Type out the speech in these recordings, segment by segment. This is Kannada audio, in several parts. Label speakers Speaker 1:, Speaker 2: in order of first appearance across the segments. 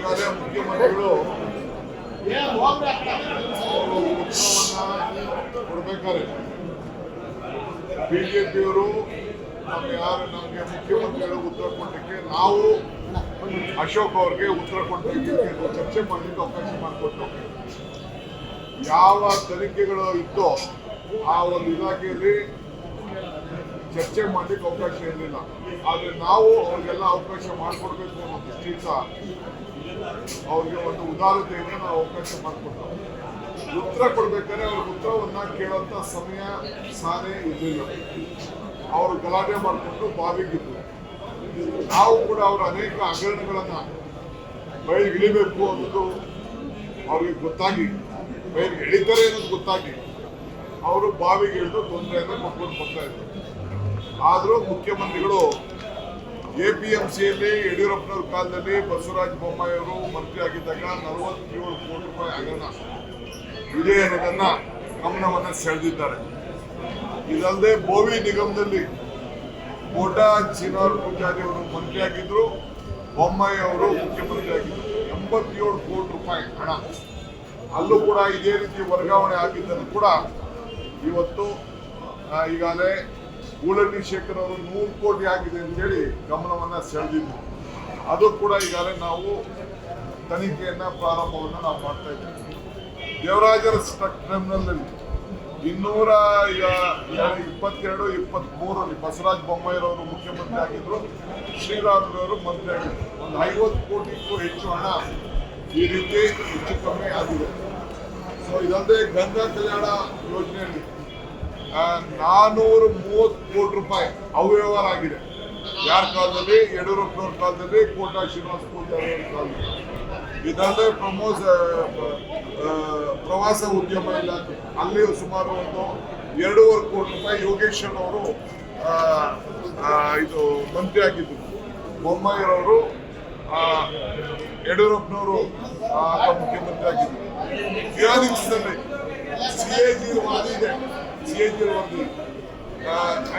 Speaker 1: ಈಗಾಗಲೇ ಮುಖ್ಯಮಂತ್ರಿಗಳು ಕೊಡ್ಬೇಕಾದ್ರೆ ಬಿಜೆಪಿಯವರು ನಮ್ಗೆ ಯಾರು ನಮಗೆ ಮುಖ್ಯಮಂತ್ರಿಗಳು ಉತ್ತರ ಕೊಟ್ಟಕ್ಕೆ ನಾವು ಅಶೋಕ್ ಅವ್ರಿಗೆ ಉತ್ತರ ಕೊಟ್ಟಕ್ಕೆ ಚರ್ಚೆ ಮಾಡಲಿಕ್ಕೆ ಅವಕಾಶ ಮಾಡಿಕೊಟ್ಟು ಯಾವ ತನಿಖೆಗಳು ಇತ್ತೋ ಆ ಒಂದು ಇಲಾಖೆಯಲ್ಲಿ ಚರ್ಚೆ ಮಾಡಲಿಕ್ಕೆ ಅವಕಾಶ ಇರಲಿಲ್ಲ. ಆದ್ರೆ ನಾವು ಅವ್ರಿಗೆಲ್ಲ ಅವಕಾಶ ಮಾಡಿಕೊಡ್ಬೇಕು ಅನ್ನೋ ದೃಷ್ಟಿಯಿಂದ ಅವ್ರಿಗೆ ಒಂದು ಉದಾರತೆಯನ್ನು ನಾವು ಅವಕಾಶ ಮಾಡಿಕೊಡ್ತೇವೆ ಉತ್ತರ ಕೊಡ್ಬೇಕಾದ್ರೆ ಅವ್ರ ಉತ್ತರವನ್ನ ಕೇಳೋಂಥ ಸಮಯ ಸಾನೇ ಇರಲಿಲ್ಲ. ಅವರು ಗಲಾಟೆ ಮಾಡಿಕೊಂಡು ಬಾವಿಗಿದ್ರು. ನಾವು ಕೂಡ ಅವರ ಅನೇಕ ಹಗರಣಗಳನ್ನ ಬಯಲಿಗೆ ಇಳಿಬೇಕು ಅನ್ನೋದು ಅವ್ರಿಗೆ ಗೊತ್ತಾಗಿ, ಬಯಲಿಗೆ ಎಳಿತಾರೆ ಅನ್ನೋದು ಗೊತ್ತಾಗಿ ಅವರು ಬಾವಿಗೆ ಇಳಿದು ತೊಂದರೆಯನ್ನು ಕೊಟ್ಕೊಂಡು ಬರ್ತಾ ಇದ್ರು. ಆದರೂ ಮುಖ್ಯಮಂತ್ರಿಗಳು ಎ ಪಿ ಎಂ ಸಿಯಲ್ಲಿ ಯಡಿಯೂರಪ್ಪನವ್ರ ಕಾಲದಲ್ಲಿ ಬಸವರಾಜ ಬೊಮ್ಮಾಯಿ ಅವರು ಮಂತ್ರಿ ಆಗಿದ್ದಾಗ ನಲವತ್ತೇಳು ಕೋಟಿ ರೂಪಾಯಿ ಹಗರಣ ಇದೆ ಗಮನವನ್ನು ಸೆಳೆದಿದ್ದಾರೆ. ಇದಲ್ಲದೆ ಬೋವಿ ನಿಗಮದಲ್ಲಿ ಕೋಟಾ ಚಿನಾರ್ ಪೂಜಾರಿ ಅವರು ಮಂತ್ರಿ ಆಗಿದ್ರು, ಬೊಮ್ಮಾಯಿ ಅವರು ಮುಖ್ಯಮಂತ್ರಿ ಆಗಿದ್ರು. ಎಂಬತ್ತೇಳು ಕೋಟಿ ರೂಪಾಯಿ ಹಣ. ಅಲ್ಲೂ ಕೂಡ ಇದೇ ರೀತಿ ವರ್ಗಾವಣೆ ಆಗಿದ್ದನ್ನು ಕೂಡ ಇವತ್ತು ಈಗಾಗಲೇ ಗೂಳಳ್ಳಿ ಶೇಖರ್ ಅವರು ನೂರು ಕೋಟಿ ಆಗಿದೆ ಅಂತೇಳಿ ಗಮನವನ್ನ ಸೆಳೆದಿದ್ರು ಅದು ಕೂಡ ಈಗಾಗಲೇ ನಾವು ತನಿಖೆಯನ್ನ ಪ್ರಾರಂಭವನ್ನು ನಾವು ಮಾಡ್ತಾ ಇದ್ದೀವಿ. ದೇವರಾಜರ ಟ್ರೈಬ್ಯುನಲ್ನಲ್ಲಿ ಇನ್ನೂರ ಈಗ ಎರಡು ಇಪ್ಪತ್ತೆರಡು ಇಪ್ಪತ್ತ್ಮೂರರಲ್ಲಿ ಬಸವರಾಜ ಬೊಮ್ಮಾಯಿರವರು ಮುಖ್ಯಮಂತ್ರಿ ಆಗಿದ್ರು ಶ್ರೀರಾಮುಲುರವರು ಮಂತ್ರಿ ಆಗಿದ್ರು. ಒಂದು ಐವತ್ತು ಕೋಟಿಗೂ ಹೆಚ್ಚು ಹಣ ಈ ರೀತಿ ಹೆಚ್ಚು ಕಮ್ಮಿ ಆಗಿದೆ. ಸೊ ಇದಲ್ಲದೆ ಗಂಗಾ ಕಲ್ಯಾಣ ಯೋಜನೆಯಲ್ಲಿ ನಾನೂರ ಮೂವತ್ತು ಕೋಟಿ ರೂಪಾಯಿ ಅವ್ಯವಹಾರ ಆಗಿದೆ. ಯಾರ ಕಾಲದಲ್ಲಿ? ಯಡಿಯೂರಪ್ಪನವ್ರ ಕಾಲದಲ್ಲಿ ಕೋಟಾ ಶ್ರೀನಿವಾಸ ಪೂಜಾರಿ ಕಾಲದಲ್ಲಿ. ಇದಲ್ಲದೆ ಪ್ರಮೋಸ್ ಪ್ರವಾಸ ಉದ್ಯಮ ಇಲ್ಲ. ಅಲ್ಲಿ ಸುಮಾರು ಒಂದು ಎರಡೂವರೆ ಕೋಟಿ ರೂಪಾಯಿ ಯೋಗೇಶ್ವರ್ ಅವರು ಇದು ಮಂತ್ರಿ ಆಗಿದ್ದರು ಬೊಮ್ಮಾಯಿರವರು ಯಡಿಯೂರಪ್ಪನವರು ಮುಖ್ಯಮಂತ್ರಿ ಫಿಯಾನಿಕ್ಸ್ನಲ್ಲಿ ಸಿ ಎ ಜಿ ವಾದಿ ಇದೆ. ಸಿ ಎ ಜಿ ವರದಿ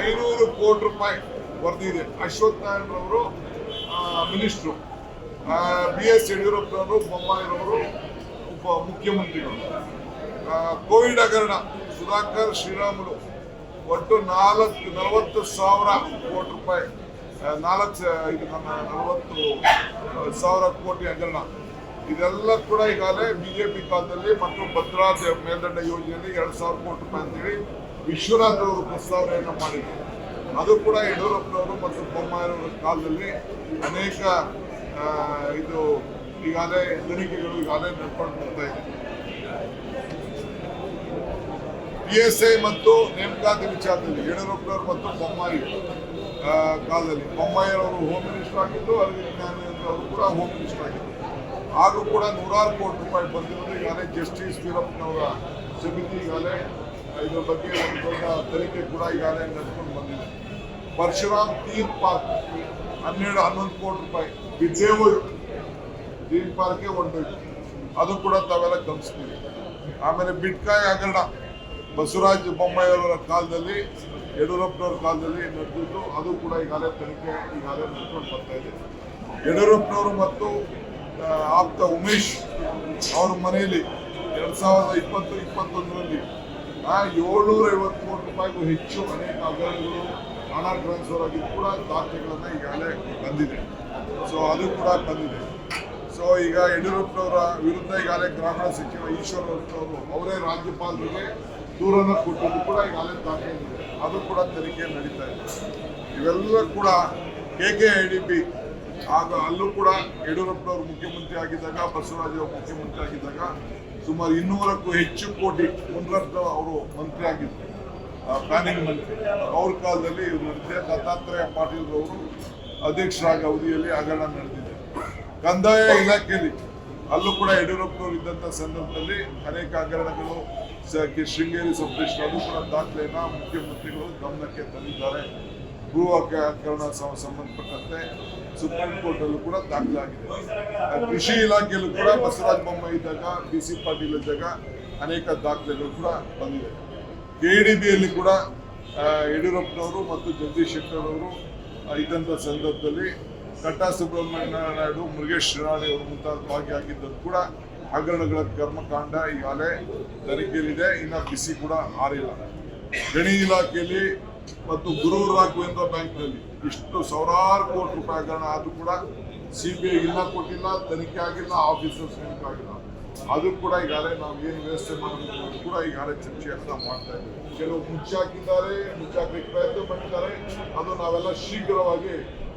Speaker 1: ಐನೂರು ಕೋಟಿ ರೂಪಾಯಿ ವರದಿ ಇದೆ ನಾರಾಯಣರವರು ಮಿನಿಸ್ಟ್ರು. ಬಿ ಎಸ್ ಯಡಿಯೂರಪ್ಪನವರು ಬೊಮ್ಮಾಯಿರವರು ಉಪ ಮುಖ್ಯಮಂತ್ರಿಗಳು. ಕೋವಿಡ್ ಹಗರಣ, ಸುಧಾಕರ್, ಶ್ರೀರಾಮುಲು, ಒಟ್ಟು ನಾಲ್ಕು, ನಲವತ್ತು ಸಾವಿರ ಕೋಟಿ ರೂಪಾಯಿ ನಾಲ್ಕು ಇದು ನಲವತ್ತು ಸಾವಿರ ಕೋಟಿ ಹಗರಣ. ಇದೆಲ್ಲ ಕೂಡ ಈಗಾಗಲೇ ಬಿಜೆಪಿ ಕಾಲದಲ್ಲಿ ಮತ್ತು ಭದ್ರಾ ಮೇಲ್ದಂಡ ಯೋಜನೆಯಲ್ಲಿ ಎರಡು ಸಾವಿರ ಕೋಟಿ ರೂಪಾಯಿ ಅಂತೇಳಿ ವಿಶ್ವನಾಥ್ ಅವರು ಪ್ರಸ್ತಾವನೆಯನ್ನು ಮಾಡಿದ್ರು. ಅದು ಕೂಡ ಯಡಿಯೂರಪ್ಪನವರು ಮತ್ತು ಬೊಮ್ಮಾಯಿಯವರ ಕಾಲದಲ್ಲಿ ಅನೇಕ ಇದು ಈಗಾಗಲೇ ಹೆದರಿಕೆಗಳು ಈಗಾಗಲೇ ನಡ್ಕೊಂಡು ಬರ್ತಾ ಇದೆ. ಪಿ ಎಸ್ ಐ ಮತ್ತು ನೇಮಕಾತಿ ವಿಚಾರದಲ್ಲಿ ಯಡಿಯೂರಪ್ಪನವರು ಮತ್ತು ಬೊಮ್ಮಾಯಿ ಕಾಲದಲ್ಲಿ ಬೊಮ್ಮಾಯಿಯವರು ಹೋಮ್ ಮಿನಿಸ್ಟರ್ ಆಗಿದ್ದು ಜ್ಞಾನೇಂದ್ರ ಅವರು ಕೂಡ ಹೋಮ್ ಮಿನಿಸ್ಟರ್ ಆಗಿದ್ದು ಹಾಗೂ ಕೂಡ ನೂರಾರು ಕೋಟಿ ರೂಪಾಯಿ ಬಂದಿರೋದು. ಈಗಾಗಲೇ ಜಸ್ಟಿಸ್ ವೀರಪ್ಪನವರ ಸಮಿತಿ ಈಗಾಗಲೇ ಇದ್ರ ಬಗ್ಗೆ ಒಂದು ದೊಡ್ಡ ತನಿಖೆ ಕೂಡ ಈಗಾಗಲೇ ನಡ್ಕೊಂಡು ಬಂದಿದೆ. ಪರಶುರಾಮ್ ಥೀಮ್ ಪಾರ್ಕ್, ಹನ್ನೆರಡು, ಹನ್ನೊಂದು ಕೋಟಿ ರೂಪಾಯಿ. ಬಿದ್ದೇವು ಥೀಮ್ ಪಾರ್ಕ್ಗೆ ಒಂದು ಅದು ಕೂಡ ತಾವೆಲ್ಲ ಗಮನಿಸ್ತೀವಿ ಆಮೇಲೆ ಬಿಟ್ಕಾಯಿ ಹಗರಣ. ಬಸವರಾಜ ಬೊಮ್ಮಾಯಿಯವರ ಕಾಲದಲ್ಲಿ, ಯಡಿಯೂರಪ್ಪನವ್ರ ಕಾಲದಲ್ಲಿ ನಡೆದಿದ್ದು, ಅದು ಕೂಡ ಈಗಾಗಲೇ ತನಿಖೆ, ಈಗಾಗಲೇ ನಡ್ಕೊಂಡು ಬರ್ತಾ ಇದೆ. ಯಡಿಯೂರಪ್ಪನವರು ಮತ್ತು ಆಪ್ತ ಉಮೇಶ್ ಅವ್ರ ಮನೆಯಲ್ಲಿ ಎರಡ್ ಸಾವಿರದ ಇಪ್ಪತ್ತು, ಇಪ್ಪತ್ತೊಂದರಲ್ಲಿ ಏಳ್ನೂರ ಐವತ್ತು ಕೋಟಿ ರೂಪಾಯಿಗೂ ಹೆಚ್ಚು ಅನೇಕ ಹಗರಣಗಳು ಹಣ ಟ್ರಾನ್ಸ್ಫರ್ ಆಗಿದ್ದು ಕೂಡ ದಾಖಲೆಗಳನ್ನ ಈಗಾಗಲೇ ಬಂದಿದೆ. ಸೊ ಅದು ಕೂಡ ಬಂದಿದೆ. ಸೊ ಈಗ ಯಡಿಯೂರಪ್ಪನವರ ವಿರುದ್ಧ ಈಗಾಗಲೇ ಗ್ರಾಮೀಣ ಸಚಿವ ಈಶ್ವರ ಅವರು ಅವರೇ ರಾಜ್ಯಪಾಲರಿಗೆ ದೂರನ್ನು ಕೊಟ್ಟಿದ್ದು ಕೂಡ ಈಗಾಗಲೇ ದಾಖಲೆ ಅದು ಕೂಡ ತನಿಖೆ ನಡೀತಾ ಇದೆ. ಇವೆಲ್ಲ ಕೂಡ K K I D P ಆಗ ಅಲ್ಲೂ ಕೂಡ ಯಡಿಯೂರಪ್ಪನವರು ಮುಖ್ಯಮಂತ್ರಿ ಆಗಿದ್ದಾಗ, ಬಸವರಾಜ ಮುಖ್ಯಮಂತ್ರಿ ಆಗಿದ್ದಾಗ ಸುಮಾರು ಇನ್ನೂರಕ್ಕೂ ಹೆಚ್ಚು ಕೋಟಿ ಮುನ್ರತ್ನ ಅವರು ಮಂತ್ರಿ ಆಗಿದ್ದರು ಪ್ಲಾನಿಂಗ್ ಮಂತ್ರಿ. ಅವ್ರ ಕಾಲದಲ್ಲಿ ಇವರು ನಡೆದಿದೆ ದತ್ತಾತ್ರೇಯ ಪಾಟೀಲ್ ಅವರು ಅಧ್ಯಕ್ಷರಾಗಿ ಅವಧಿಯಲ್ಲಿ ಹಗರಣ ನಡೆದಿದೆ. ಕಂದಾಯ ಇಲಾಖೆಯಲ್ಲಿ ಅಲ್ಲೂ ಕೂಡ ಯಡಿಯೂರಪ್ಪನವರು ಇದ್ದಂಥ ಸಂದರ್ಭದಲ್ಲಿ ಅನೇಕ ಹಗರಣಗಳು ಶೃಂಗೇರಿ ಸಬ್ ಅದು ಕೂಡ ದಾಖಲೆಯನ್ನು ಮುಖ್ಯಮಂತ್ರಿಗಳು ಗಮನಕ್ಕೆ ತಂದಿದ್ದಾರೆ. ಭೂ ಸಂ- ಸಂಬಂಧಪಟ್ಟಂತೆ ಸುಪ್ರೀಂ ಕೋರ್ಟ್ ಅಲ್ಲೂ ಕೂಡ ದಾಖಲಾಗಿದೆ. ಕೃಷಿ ಇಲಾಖೆಯಲ್ಲೂ ಕೂಡ ಬಸವರಾಜ ಬೊಮ್ಮಾಯಿ ಇದ್ದಾಗ ಬಿ ಸಿ ಪಾಟೀಲ್ ಇದ್ದಾಗ ಅನೇಕ ದಾಖಲೆಗಳು ಕೂಡ ಬಂದಿದೆ. ಬಿಯಲ್ಲಿ ಕೂಡ ಯಡಿಯೂರಪ್ಪನವರು ಮತ್ತು ಜಗದೀಶ್ ಶೆಟ್ಟರ್ ಅವರು ಇದ್ದಂಥ ಸಂದರ್ಭದಲ್ಲಿ ಕಟ್ಟಾ ಸುಬ್ರಹ್ಮಣ್ಯ ನಾಯ್ಡು ಮುರುಗೇಶ್ ಶಿರಾಣಿ ಅವರು ಮುಂತಾದ ಭಾಗಿಯಾಗಿದ್ದರು ಕೂಡ ಹಗರಣಗಳ ಕರ್ಮಕಾಂಡ ಈಗಾಗಲೇ ತನಿಖೆಯಲ್ಲಿದೆ. ಇನ್ನ ಬಿಸಿ ಕೂಡ ಆರಿಲ್ಲ. ಗಣಿ ಇಲಾಖೆಯಲ್ಲಿ ಮತ್ತು ಗುರುವರ್ ರಾಘವೇಂದ್ರ ಬ್ಯಾಂಕ್ನಲ್ಲಿ ಇಷ್ಟು ಸಾವಿರಾರು ಕೋಟಿ ರೂಪಾಯಿ ಹಗರಣ ಆದ್ರೂ ಕೂಡ ಸಿಬಿಐ ಇಲ್ಲ, ಕೊಟ್ಟಿಲ್ಲ, ತನಿಖೆ ಆಗಿಲ್ಲ, ಆಫೀಸರ್ಸ್ ತನಿಖೆ ಆಗಿಲ್ಲ. ಅದು ಕೂಡ ಈಗಾಗಲೇ ನಾವು ಏನು ವ್ಯವಸ್ಥೆ ಮಾಡಬೇಕು ಕೂಡ ಈಗಾಗಲೇ ಚರ್ಚೆಯನ್ನು ಮಾಡ್ತಾ ಇದ್ದೀವಿ. ಕೆಲವು ಮುಚ್ಚಾಕಿದ್ದಾರೆ, ಮುಚ್ಚಾಕಲಿಕ್ಕೆ ಪ್ರಯತ್ನ ಪಟ್ಟಿದ್ದಾರೆ. ಅದು ನಾವೆಲ್ಲ ಶೀಘ್ರವಾಗಿ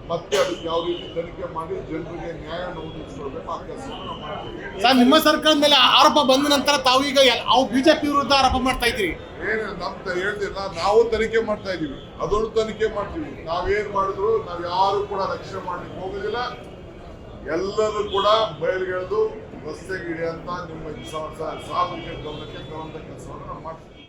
Speaker 1: ಮತ್ತೆ ಅದಕ್ಕೆ ಯಾವ ರೀತಿ ತನಿಖೆ ಮಾಡಿ ಜನರಿಗೆ ನ್ಯಾಯವನ್ನು ಒದಗಿಸ್ಕೊಳ್ಬೇಕು ಆ ಕೆಲಸವನ್ನು ನಾವು ಮಾಡ್ತೀವಿ
Speaker 2: ಸರ್ ನಿಮ್ಮ ಸರ್ಕಾರದ ಮೇಲೆ ಆರೋಪ ಬಂದ ನಂತರ ತಾವು ಈಗ ಅವು ಬಿಜೆಪಿ ವಿರುದ್ಧ ಆರೋಪ ಮಾಡ್ತಾ ಇದ್ದೀರಿ
Speaker 1: ಏನು ನಮ್ ತ- ಹೇಳ್ತಿಲ್ಲ ನಾವು ತನಿಖೆ ಮಾಡ್ತಾ ಇದೀವಿ ಅದೊಂದು ತನಿಖೆ ಮಾಡ್ತೀವಿ ನಾವೇನ್ ಮಾಡಿದ್ರು ನಾವ್ ಯಾರು ಕೂಡ ರಕ್ಷಣೆ ಮಾಡ್ಲಿಕ್ಕೆ ಹೋಗೋದಿಲ್ಲ ಎಲ್ಲರೂ ಕೂಡ ಬಯలుಗೆಳೆದು ರಸ್ತೆಗೆ ಅಂತ ನಿಮ್ಮ ಸಾಧನೆ ಸಾರ್ವಜನಿಕ ಗಮನಕ್ಕೆ ತರುವಂತ ಕೆಲಸವನ್ನು ನಾವು ಮಾಡ್ತೀವಿ